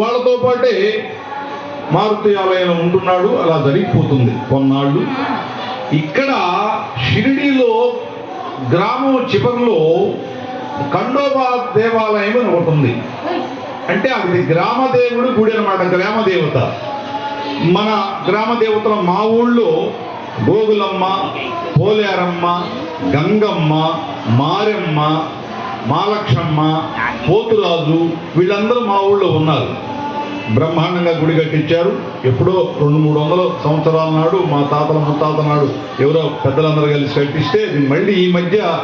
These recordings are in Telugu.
వాళ్ళతో పాటే మారుతి ఆలయంలో ఉంటున్నాడు అలా జరిగిపోతుంది కొన్నాళ్ళు. ఇక్కడ షిరిడీలో గ్రామం చివరిలో ఖండోబా దేవాలయం అని ఒకటి ఉంది. అంటే అది గ్రామదేవుడు గుడి అనమాట గ్రామదేవత మన గ్రామ దేవతల మా ఊళ్ళో గోగులమ్మ పోలేరమ్మ గంగమ్మ మారెమ్మ మాలక్షమ్మ పోతురాజు వీళ్ళందరూ మా ఊళ్ళో ఉన్నారు. బ్రహ్మాండంగా గుడి కట్టించారు. ఎప్పుడో రెండు మూడు వందల సంవత్సరాల నాడు మా తాతల ముత్తాతల నాడు ఎవరో పెద్దలందరూ కలిసి కట్టిస్తే మళ్ళీ ఈ మధ్య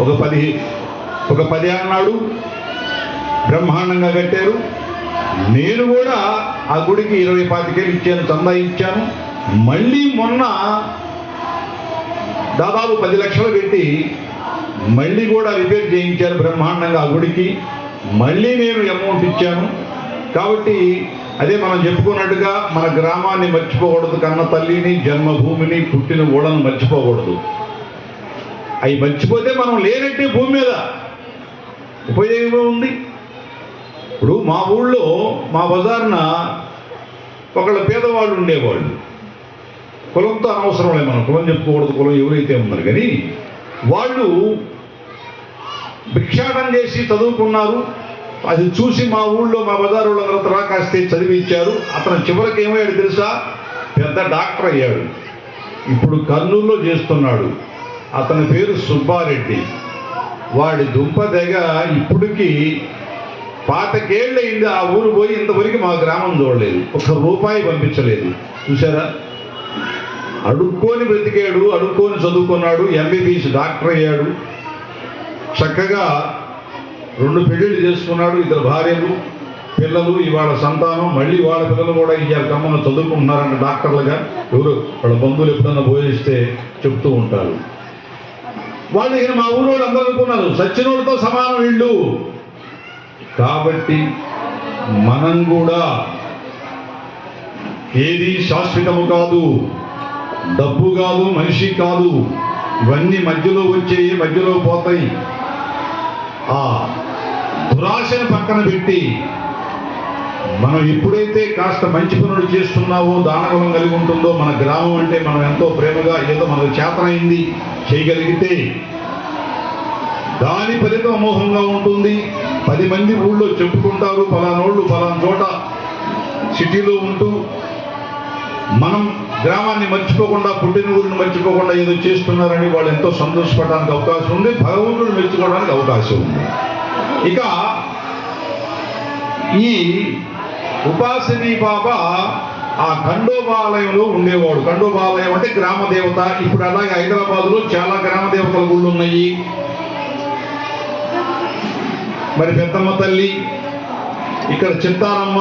ఒక పది ఒక పది నాడు బ్రహ్మాండంగా కట్టారు. నేను కూడా ఆ గుడికి ఇరవై పాతికేలు ఇచ్చాను చందా ఇచ్చాను. మళ్ళీ మొన్న దాదాపు పది లక్షలు పెట్టి మళ్ళీ కూడా రిపేర్ చేయించారు బ్రహ్మాండంగా ఆ గుడికి. మళ్ళీ నేను అమౌంట్ ఇచ్చాను. కాబట్టి అదే మనం చెప్పుకున్నట్టుగా మన గ్రామాన్ని మర్చిపోకూడదు. కన్న తల్లిని జన్మభూమిని పుట్టిన ఓడను మర్చిపోకూడదు. అవి మర్చిపోతే మనం లేనట్టే భూమి మీద ఉపయోగం ఉంది. ఇప్పుడు మా ఊళ్ళో మా బజార్న ఒకళ్ళ పేదవాళ్ళు ఉండేవాళ్ళు. కులంతో అనవసరం లేదు మనం. కులం చెప్పుకోకూడదు కులం ఎవరైతే ఉన్నారు కానీ వాళ్ళు భిక్షాటం చేసి చదువుకున్నారు. అది చూసి మా ఊళ్ళో మా బజారు వాళ్ళందరూ తరాకాస్తే చదివించారు. అతను చివరికి ఏమయ్యాడు తెలుసా? పెద్ద డాక్టర్ అయ్యాడు. ఇప్పుడు కర్నూలులో చేస్తున్నాడు. అతని పేరు సుబ్బారెడ్డి. వాడి దుంప తెగ ఇప్పటికి పాతకేళ్ళయింది. ఆ ఊరు పోయి ఇంతవరకు మా గ్రామం చూడలేదు. ఒక రూపాయి పంపించలేదు. చూసారా అడుక్కొని బ్రతికాడు అడుక్కొని చదువుకున్నాడు ఎంబీబీఎస్ డాక్టర్ అయ్యాడు. చక్కగా రెండు పెళ్ళిళ్ళు చేసుకున్నాడు ఇద్దరు భార్యలు పిల్లలు ఇవాళ సంతానం మళ్ళీ వాళ్ళ పిల్లలు కూడా ఇవాళ కమ్మను చదువుకుంటున్నారంట డాక్టర్లుగా. ఎవరు? వాళ్ళ బంధువులు ఎప్పుడన్నా పోయిస్తే చెప్తూ ఉంటారు. వాళ్ళు ఇక మా ఊరు వాళ్ళు అందరూ అనుకున్నారు సచ్చినోళ్ళతో సమానం వీళ్ళు. కాబట్టి మనం కూడా ఏది శాశ్వతము కాదు డబ్బు కాదు మనిషి కాదు ఇవన్నీ మధ్యలో వచ్చేవి మధ్యలో పోతాయి. ఆ దురాశను పక్కన పెట్టి మనం ఎప్పుడైతే కాస్త మంచి పనులు చేస్తున్నావో దానగుణం కలిగి ఉంటుందో మన గ్రామం అంటే మనం ఎంతో ప్రేమగా ఏదో మనకు చేతనైంది చేయగలిగితే దాని ఫలితం అమోఘంగా ఉంటుంది. పది మంది ఊళ్ళో చెప్పుకుంటారు పలానోళ్ళు పలానా చోట సిటీలో ఉంటూ మనం గ్రామాన్ని మర్చిపోకుండా పుట్టిన ఊరిని మర్చిపోకుండా ఏదో చేస్తున్నారని వాళ్ళు ఎంతో సంతోషపడడానికి అవకాశం ఉంది భగవంతుడు మెచ్చుకోవడానికి అవకాశం ఉంది. ఇక ఈ ఉపాసిని బాబా ఆ ఖండోబాలయంలో ఉండేవాడు. ఖండోబాలయం అంటే గ్రామ దేవత. ఇప్పుడు అలాగే హైదరాబాద్లో చాలా గ్రామ దేవతల గుళ్ళు ఉన్నాయి. మరి పెద్దమ్మ తల్లి ఇక్కడ చిత్తారమ్మ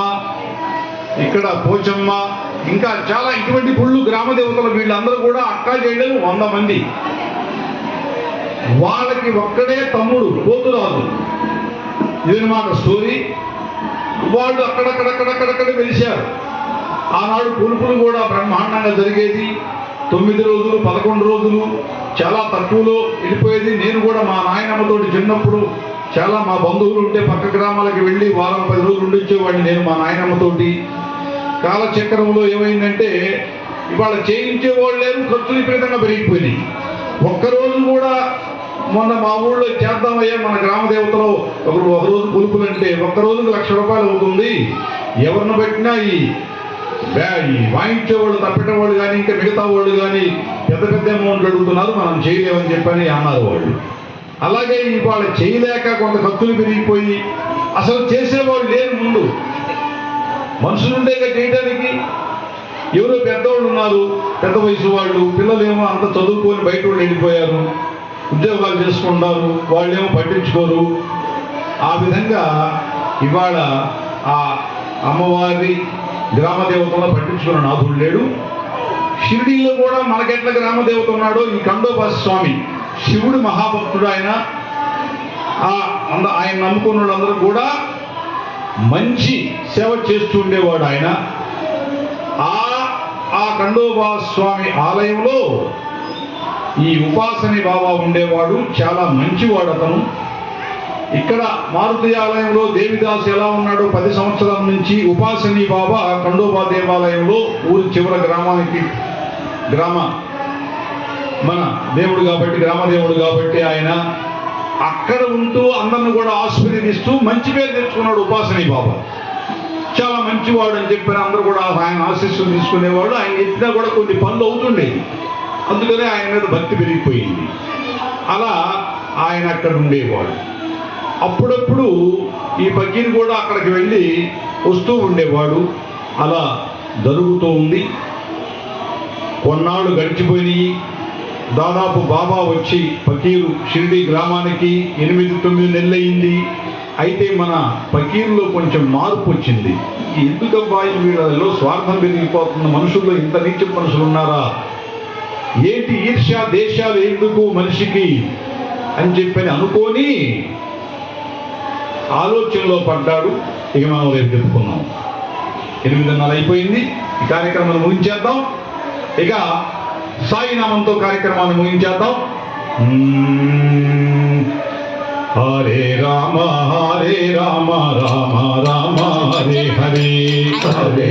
ఇక్కడ పోచమ్మ ఇంకా చాలా ఇటువంటి గుళ్ళు గ్రామ దేవతలు వీళ్ళందరూ కూడా అక్కా చేయడం వంద మంది. వాళ్ళకి ఒక్కడే తమ్ముడు పోతురాదు ఇదనమాట స్టోరీ? వాళ్ళు అక్కడక్కడక్కడక్కడక్కడ వెలిశారు ఆనాడు కొలుపులు కూడా బ్రహ్మాండంగా జరిగేది. తొమ్మిది రోజులు పదకొండు రోజులు చాలా తక్కువలో వెళ్ళిపోయేది. నేను కూడా మా నాయనమ్మతో చిన్నప్పుడు చాలా మా బంధువులు ఉంటే పక్క గ్రామాలకు వెళ్ళి వారం పది రోజులు ఉండొచ్చేవాడిని. నేను మా నాయనమ్మతోటి కాలచక్రంలో ఏమైందంటే ఇవాళ చేయించే వాళ్ళు లేరు ఖర్చులు విపరీతంగా పెరిగిపోయినాయి. ఒక్కరోజు కూడా మొన్న మా ఊళ్ళో చేద్దామయ్యా మన గ్రామ దేవతలో ఒకరు ఒక రోజు కొలుపులు అంటే ఒక్క లక్ష రూపాయలు అవుతుంది. ఎవరిని పెట్టినా ఈ వాయించే వాళ్ళు తప్పెట్టే వాళ్ళు కానీ ఇంకా మిగతా వాళ్ళు కానీ పెద్ద పెద్ద అమౌంట్లు అడుగుతున్నారు మనం చేయలేమని చెప్పని అన్నారు వాళ్ళు. అలాగే ఇవాళ చేయలేక కొంత ఖర్చులు పెరిగిపోయి అసలు చేసేవాళ్ళు లేరు ముందు. మనుషులుండే చేయడానికి ఎవరో పెద్దవాళ్ళు ఉన్నారు పెద్ద వయసు వాళ్ళు పిల్లలేమో అంత చదువుకొని బయట వాళ్ళు వెళ్ళిపోయారు ఉద్యోగాలు చేసుకుంటారు వాళ్ళేమో పట్టించుకోరు. ఆ విధంగా ఇవాళ ఆ అమ్మవారి గ్రామ దేవతలను పట్టించుకున్న నాథుడు లేడు. షిరిడీలో కూడా మనకెట్ల గ్రామదేవత ఉన్నాడో ఈ ఖండోబా స్వామి. శివుడు మహాభక్తుడు ఆయన. అంద ఆయన నమ్ముకున్న వాళ్ళందరూ కూడా మంచి సేవ చేస్తుండేవాడు ఆయన. ఆ ఆ ఖండోబా స్వామి ఆలయంలో ఈ ఉపాసని బాబా ఉండేవాడు. చాలా మంచివాడు అతను. ఇక్కడ మారుతి ఆలయంలో దేవిదాస్ ఎలా ఉన్నాడో పది సంవత్సరాల నుంచి ఉపాసని బాబా ఖండోబా దేవాలయంలో ఊరి చివర గ్రామానికి గ్రామ మన దేవుడు కాబట్టి గ్రామదేవుడు కాబట్టి ఆయన అక్కడ ఉంటూ అందరిని కూడా ఆశీర్వదిస్తూ మంచి పేరు తెచ్చుకున్నాడు ఉపాసని బాబా. చాలా మంచివాడు అని చెప్పిన అందరూ కూడా ఆయన ఆశీస్సులు తీసుకునేవాడు ఆయన ఎత్తినా కూడా కొన్ని పనులు అవుతుండేవి. అందుకనే ఆయన మీద భక్తి పెరిగిపోయింది. అలా ఆయన అక్కడ ఉండేవాడు. అప్పుడప్పుడు ఈ బకీర్ కూడా అక్కడికి వెళ్ళి వస్తూ ఉండేవాడు. అలా జరుగుతూ ఉంది. కొన్నాళ్ళు గడిచిపోయినాయి. దాదాపు బాబా వచ్చి ఫకీరు షిరిడి గ్రామానికి ఎనిమిది తొమ్మిది నెలలయ్యింది. అయితే మన ఫకీర్లో కొంచెం మార్పు వచ్చింది. ఎందుకబ్బా వీళ్ళలో స్వార్థం పెరిగిపోతున్న మనుషుల్లో ఇంత నీచ మనుషులు ఉన్నారా? ఏంటి ఈర్ష్య దేశాలు ఎందుకు మనిషికి అని చెప్పని అనుకొని ఆలోచనలో పడ్డాడు ఇక మనం రేపు చెప్పుకున్నాం. ఎనిమిదిన్నర అయిపోయింది. ఈ కార్యక్రమం ముగించేద్దాం. ఇక సాయినామంతో కార్యక్రమాన్ని ముగించేద్దాం మ్మ్. హరే రామ హరే రామ రామ రామ హరే హరే హరే